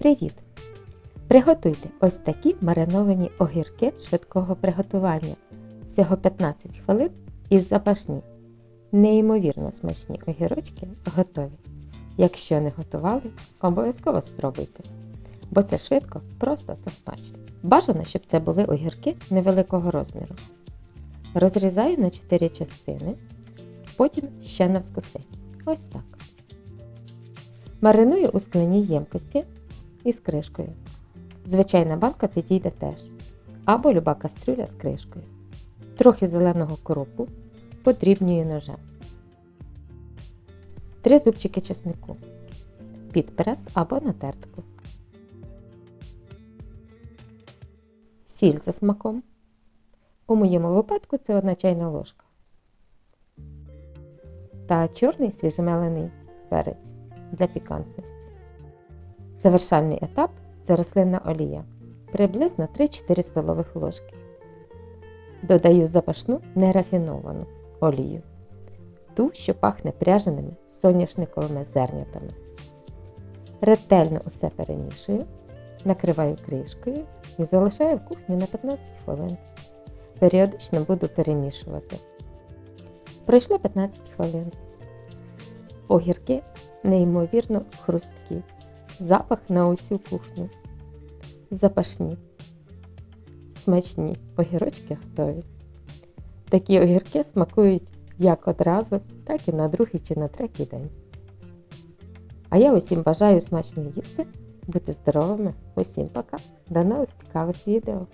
Привіт! Приготуйте ось такі мариновані огірки швидкого приготування. Всього 15 хвилин і запашні. Неймовірно смачні огірочки готові. Якщо не готували, обов'язково спробуйте. Бо це швидко, просто та смачно. Бажано, щоб це були огірки невеликого розміру. Розрізаю на 4 частини, потім ще навскоси. Ось так. Мариную у скляній ємкості із кришкою. Звичайна банка підійде теж. Або люба кастрюля з кришкою. Трохи зеленого коропу подрібнюю ножем. Три зубчики чеснику. Під прес або на тертку. Сіль за смаком. У моєму випадку це одна чайна ложка. Та чорний свіжемелений перець для пікантності. Завершальний етап це рослинна олія. Приблизно 3-4 столових ложки. Додаю запашну нерафіновану олію. Ту, що пахне пряженими соняшниковими зернятами. Ретельно усе перемішую, накриваю кришкою і залишаю в кухні на 15 хвилин. Періодично буду перемішувати. Пройшло 15 хвилин. Огірки неймовірно хрусткі. Запах на усю кухню. Запашні. Смачні огірочки готові. Такі огірки смакують як одразу, так і на другий чи на третій день. А я усім бажаю смачно їсти, бути здоровими. Усім пока. До нових цікавих відео!